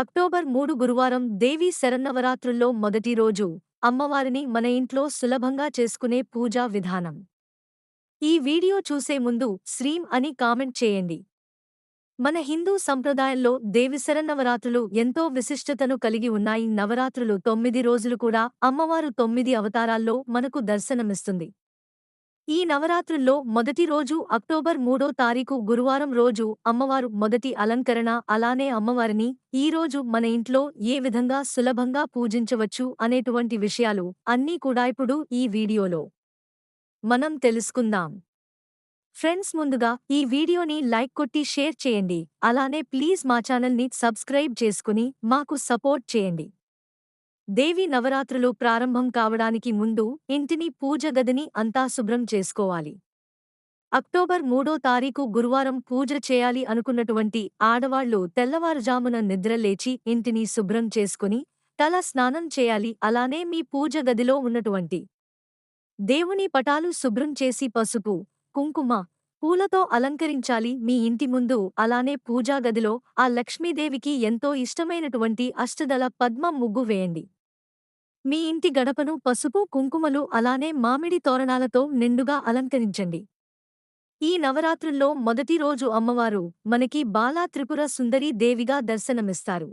October మూడు గురువారం దేవీ శరన్నవరాత్రుల్లో మొదటి రోజు అమ్మవారిని మన ఇంట్లో సులభంగా చేసుకునే పూజా విధానం. ఈ వీడియో చూసే ముందు శ్రీం అని కామెంట్ చేయండి. మన హిందూ సంప్రదాయంలో దేవిశరన్నవరాత్రులు ఎంతో విశిష్టతను కలిగి ఉన్నాయి. నవరాత్రులు తొమ్మిది రోజులు కూడా అమ్మవారు తొమ్మిది అవతారాల్లో మనకు దర్శనమిస్తుంది. ఈ నవరాత్రుల్లో మొదటి రోజు అక్టోబర్ మూడో తారీఖు గురువారం రోజు అమ్మవారు మొదటి అలంకరణ అలానే అమ్మవారిని ఈ రోజు మన ఇంట్లో ఏ విధంగా సులభంగా పూజించవచ్చు అనేటువంటి విషయాలు అన్నీ కూడా ఇప్పుడు ఈ వీడియోలో మనం తెలుసుకుందాం. ఫ్రెండ్స్ ముందుగా ఈ వీడియోని లైక్ కొట్టి షేర్ చేయండి. అలానే ప్లీజ్ మా ఛానల్ని సబ్స్క్రైబ్ చేసుకుని మాకు సపోర్ట్ చేయండి. దేవి నవరాత్రులు ప్రారంభం కావడానికి ముందు ఇంటిని పూజ గదిని అంతా శుభ్రం చేసుకోవాలి. అక్టోబర్ మూడో తారీఖు గురువారం పూజ చేయాలి అనుకున్నటువంటి ఆడవాళ్ళు తెల్లవారుజామున నిద్రలేచి ఇంటిని శుభ్రం చేసుకుని తల స్నానం చేయాలి అలానే మీ పూజ గదిలో ఉన్నటువంటి దేవుని పటాలు శుభ్రం చేసి పసుపు కుంకుమ పూలతో అలంకరించాలి మీ ఇంటి ముందు అలానే పూజా గదిలో ఆ లక్ష్మీదేవికి ఎంతో ఇష్టమైనటువంటి అష్టదల పద్మ ముగ్గు వేయండి. మీ ఇంటి గడపను పసుపు కుంకుమలు అలానే మామిడి తోరణాలతో నిండుగా అలంకరించండి. ఈ నవరాత్రుల్లో మొదటి రోజు అమ్మవారు మనకి బాలా త్రిపుర సుందరీ దేవిగా దర్శనమిస్తారు.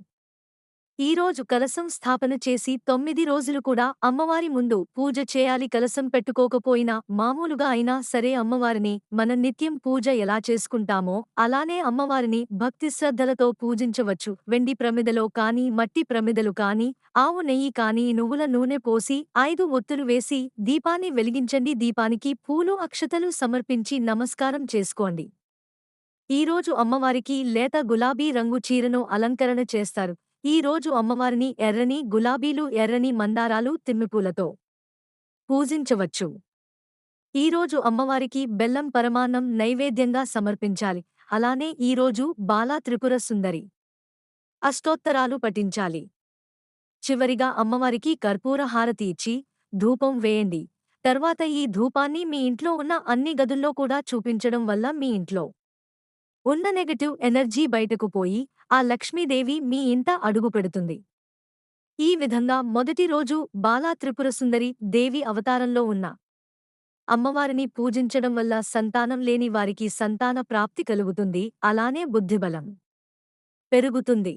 ఈరోజు కలసం స్థాపన చేసి తొమ్మిది రోజులు కూడా అమ్మవారి ముందు పూజ చేయాలి. కలసం పెట్టుకోకపోయినా మామూలుగా అయినా సరే అమ్మవారిని మన నిత్యం పూజ ఎలా చేసుకుంటామో అలానే అమ్మవారిని భక్తి శ్రద్ధలతో పూజించవచ్చు. వెండి ప్రమిదలో కాని మట్టి ప్రమిదలు కాని ఆవు నెయ్యి కాని నువ్వుల నూనె పోసి ఐదు ఒత్తులు వేసి దీపాన్ని వెలిగించండి. దీపానికి పూలు అక్షతలు సమర్పించి నమస్కారం చేసుకోండి. ఈరోజు అమ్మవారికి లేత గులాబీ రంగు చీరను అలంకరణ చేస్తారు. ఈ రోజు అమ్మవారిని ఎర్రని గులాబీలు ఎర్రని మందారాలు తిమ్మిపూలతో పూజించవచ్చు. ఈరోజు అమ్మవారికి బెల్లం పరమాన్నం నైవేద్యంగా సమర్పించాలి. అలానే ఈరోజు బాలా త్రిపుర సుందరి అష్టోత్తరాలు పఠించాలి. చివరిగా అమ్మవారికి కర్పూర హారతి ఇచ్చి ధూపం వేయండి. తర్వాత ఈ ధూపాన్ని మీ ఇంట్లో ఉన్న అన్ని గదుల్లో కూడా చూపించడం వల్ల మీ ఇంట్లో ఉన్న నెగటివ్ ఎనర్జీ బయటకు పోయి ఆ లక్ష్మీదేవి మీ ఇంట అడుగుపెడుతుంది ఈ విధంగా మొదటి రోజు బాలా త్రిపురసుందరి దేవి అవతారంలో ఉన్న. అమ్మవారిని పూజించడం వల్ల సంతానం లేని వారికి సంతాన ప్రాప్తి కలుగుతుంది అలానే బుద్ధిబలం పెరుగుతుంది.